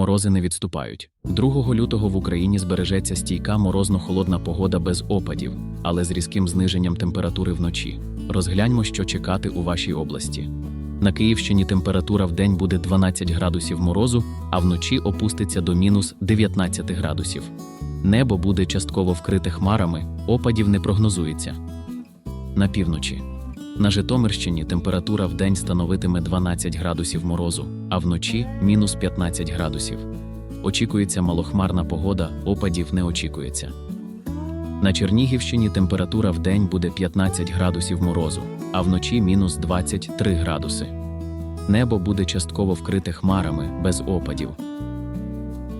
Морози не відступають. 2 лютого в Україні збережеться стійка морозно-холодна погода без опадів, але з різким зниженням температури вночі. Розгляньмо, що чекати у вашій області. На Київщині температура в день буде 12 градусів морозу, а вночі опуститься до мінус 19 градусів. Небо буде частково вкрите хмарами, опадів не прогнозується. На півночі. На Житомирщині температура в день становитиме 12 градусів морозу, а вночі мінус 15 градусів. Очікується малохмарна погода, опадів не очікується. На Чернігівщині температура в день буде 15 градусів морозу, а вночі мінус 23 градуси. Небо буде частково вкрите хмарами без опадів.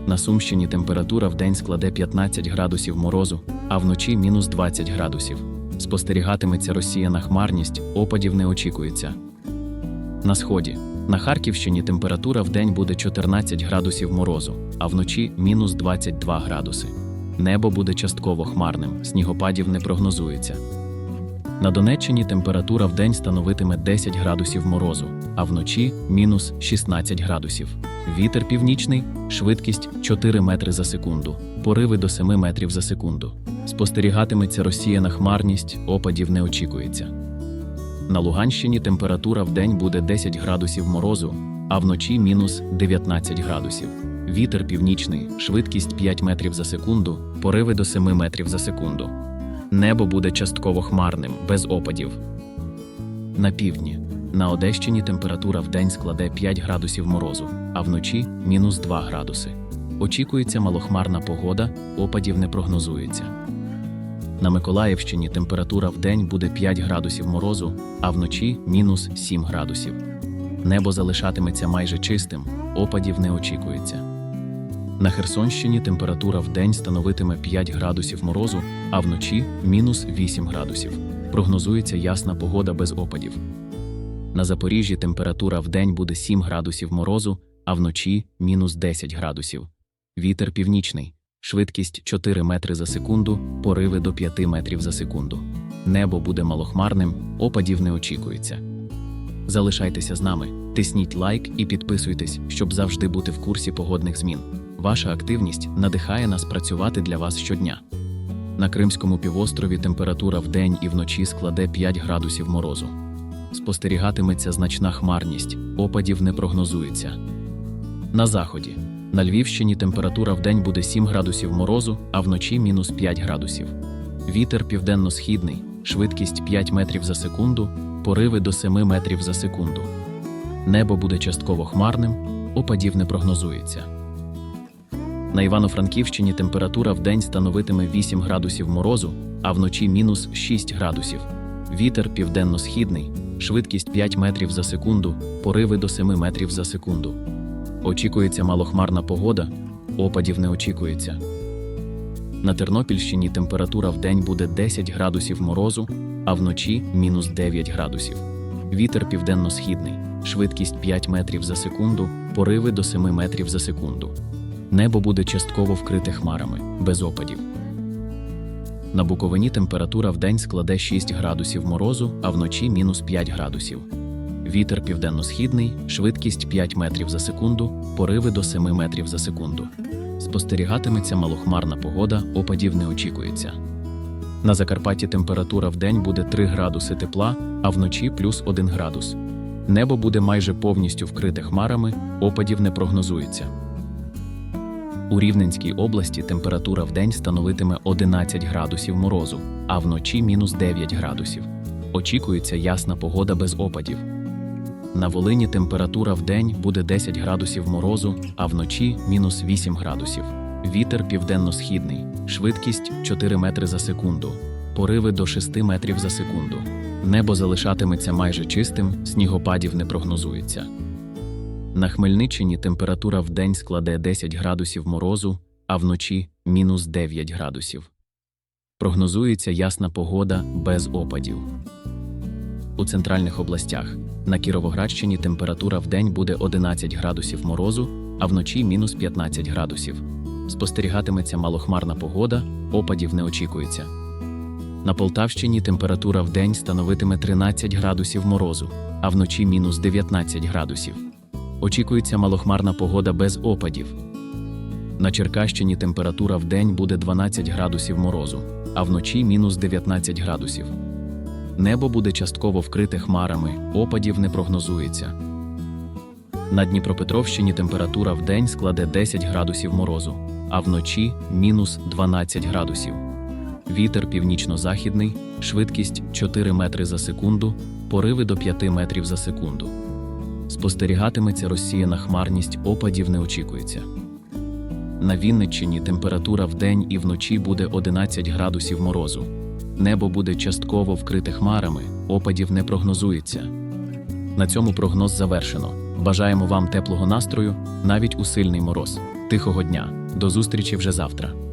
На Сумщині температура в день складе 15 градусів морозу, а вночі мінус 20 градусів. Спостерігатиметься розсіяна хмарність, опадів не очікується. На сході. На Харківщині температура в день буде 14 градусів морозу, а вночі мінус 22 градуси. Небо буде частково хмарним, снігопадів не прогнозується. На Донеччині температура в день становитиме 10 градусів морозу, а вночі мінус 16 градусів. Вітер північний, швидкість 4 метри за секунду, пориви до 7 метрів за секунду. Спостерігатиметься розсіяна хмарність, опадів не очікується. На Луганщині температура в день буде 10 градусів морозу, а вночі мінус 19 градусів. Вітер північний, швидкість 5 метрів за секунду, пориви до 7 метрів за секунду. Небо буде частково хмарним, без опадів. На півдні. На Одещині температура в день складе 5 градусів морозу, а вночі мінус 2 градуси. Очікується малохмарна погода, опадів не прогнозується. На Миколаївщині температура в день буде 5 градусів морозу, а вночі мінус 7 градусів. Небо залишатиметься майже чистим, опадів не очікується. На Херсонщині температура в день становитиме 5 градусів морозу, а вночі мінус 8 градусів. Прогнозується ясна погода без опадів. На Запоріжжі температура в день буде 7 градусів морозу, а вночі мінус 10 градусів. Вітер північний, швидкість 4 метри за секунду, пориви до 5 метрів за секунду. Небо буде малохмарним, опадів не очікується. Залишайтеся з нами, тисніть лайк і підписуйтесь, щоб завжди бути в курсі погодних змін. Ваша активність надихає нас працювати для вас щодня. На Кримському півострові температура вдень і вночі складе 5 градусів морозу. Спостерігатиметься значна хмарність, опадів не прогнозується. На заході. На Львівщині температура вдень буде 7 градусів морозу, а вночі мінус 5 градусів. Вітер південно-східний, швидкість 5 метрів за секунду, пориви до 7 метрів за секунду. Небо буде частково хмарним, опадів не прогнозується. На Івано-Франківщині температура вдень становитиме 8 градусів морозу, а вночі мінус 6 градусів. Вітер південно-східний, швидкість 5 метрів за секунду, пориви до 7 метрів за секунду. Очікується малохмарна погода, опадів не очікується. На Тернопільщині температура вдень буде 10 градусів морозу, а вночі мінус 9 градусів. Вітер південно-східний, швидкість 5 метрів за секунду, пориви до 7 метрів за секунду. Небо буде частково вкрите хмарами, без опадів. На Буковині температура вдень складе 6 градусів морозу, а вночі мінус 5 градусів. Вітер південно-східний, швидкість 5 метрів за секунду, пориви до 7 метрів за секунду. Спостерігатиметься малохмарна погода, опадів не очікується. На Закарпатті температура вдень буде 3 градуси тепла, а вночі плюс 1 градус. Небо буде майже повністю вкрите хмарами, опадів не прогнозується. У Рівненській області температура вдень становитиме 11 градусів морозу, а вночі мінус 9 градусів. Очікується ясна погода без опадів. На Волині температура вдень буде 10 градусів морозу, а вночі мінус 8 градусів. Вітер південно-східний, швидкість 4 метри за секунду, пориви до 6 метрів за секунду. Небо залишатиметься майже чистим, снігопадів не прогнозується. На Хмельниччині температура вдень складе 10 градусів морозу, а вночі мінус 9 градусів. Прогнозується ясна погода без опадів. У центральних областях на Кіровоградщині температура вдень буде 11 градусів морозу, а вночі мінус 15 градусів. Спостерігатиметься малохмарна погода, опадів не очікується. На Полтавщині температура вдень становитиме 13 градусів морозу, а вночі мінус 19 градусів. Очікується малохмарна погода без опадів. На Черкащині температура в день буде 12 градусів морозу, а вночі мінус 19 градусів. Небо буде частково вкрите хмарами, опадів не прогнозується. На Дніпропетровщині температура в день складе 10 градусів морозу, а вночі мінус 12 градусів. Вітер північно-західний, швидкість 4 метри за секунду, пориви до 5 метрів за секунду. Спостерігатиметься розсіяна хмарність, опадів не очікується. На Вінниччині температура вдень і вночі буде 11 градусів морозу. Небо буде частково вкрите хмарами, опадів не прогнозується. На цьому прогноз завершено. Бажаємо вам теплого настрою навіть у сильний мороз. Тихого дня. До зустрічі вже завтра.